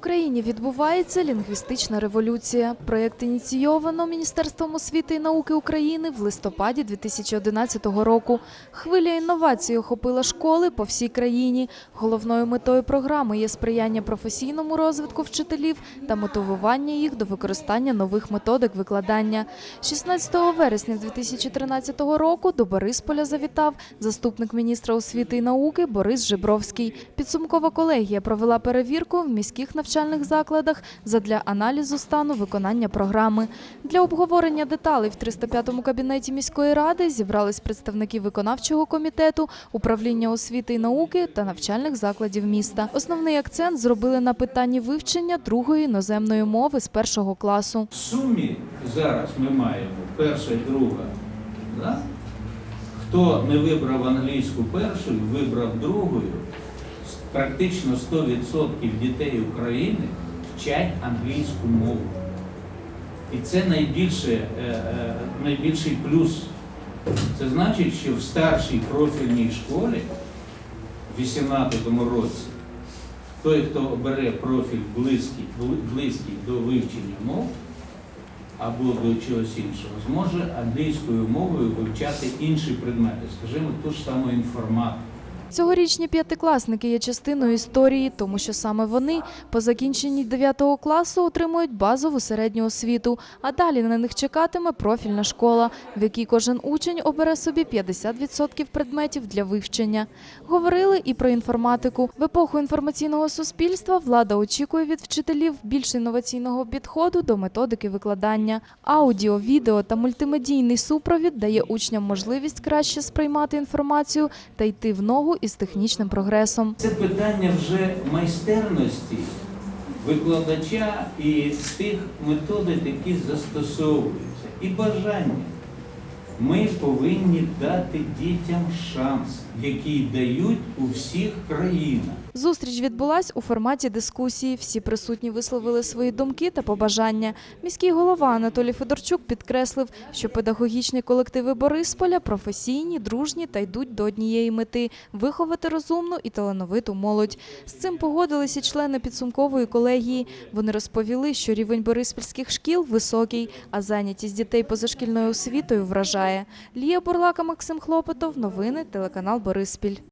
Україні відбувається лінгвістична революція. Проєкт ініційовано Міністерством освіти і науки України в листопаді 2011 року. Хвиля інновацій охопила школи по всій країні. Головною метою програми є сприяння професійному розвитку вчителів та мотивування їх до використання нових методик викладання. 16 вересня 2013 року до Борисполя завітав заступник міністра освіти і науки Борис Жибровський. Підсумкова колегія провела перевірку в міських навчальних закладах задля аналізу стану виконання програми. Для обговорення деталей в 305-му кабінеті міської ради зібрались представники виконавчого комітету, управління освіти і науки та навчальних закладів міста. Основний акцент зробили на питанні вивчення другої іноземної мови з першого класу. В сумі зараз ми маємо перша і друга. Хто не вибрав англійську першою, вибрав другою, практично 100% дітей України вчать англійську мову. І це найбільше, е, е, найбільший плюс. Це значить, що в старшій профільній школі в 2018 році той, хто обере профіль близький, близький до вивчення мов або до чогось іншого, зможе англійською мовою вивчати інші предмети, скажімо, ту ж саму інформатику. Цьогорічні п'ятикласники є частиною історії, тому що саме вони по закінченні 9 класу отримують базову середню освіту, а далі на них чекатиме профільна школа, в якій кожен учень обере собі 50% предметів для вивчення. Говорили і про інформатику. В епоху інформаційного суспільства влада очікує від вчителів більш інноваційного підходу до методики викладання. Аудіо, відео та мультимедійний супровід дає учням можливість краще сприймати інформацію та йти в ногу із технічним прогресом. Це питання вже майстерності викладача і тих методик, які застосовуються, і бажання. Ми повинні дати дітям шанс, який дають у всіх країнах. Зустріч відбулась у форматі дискусії. Всі присутні висловили свої думки та побажання. Міський голова Анатолій Федорчук підкреслив, що педагогічні колективи Борисполя професійні, дружні та йдуть до однієї мети виховати розумну і талановиту молодь. З цим погодилися члени підсумкової колегії. Вони розповіли, що рівень бориспільських шкіл високий, а зайнятість дітей позашкільною освітою вражає. Лія Бурлака, Максим Хлопотов. Новини телеканал Бориспіль.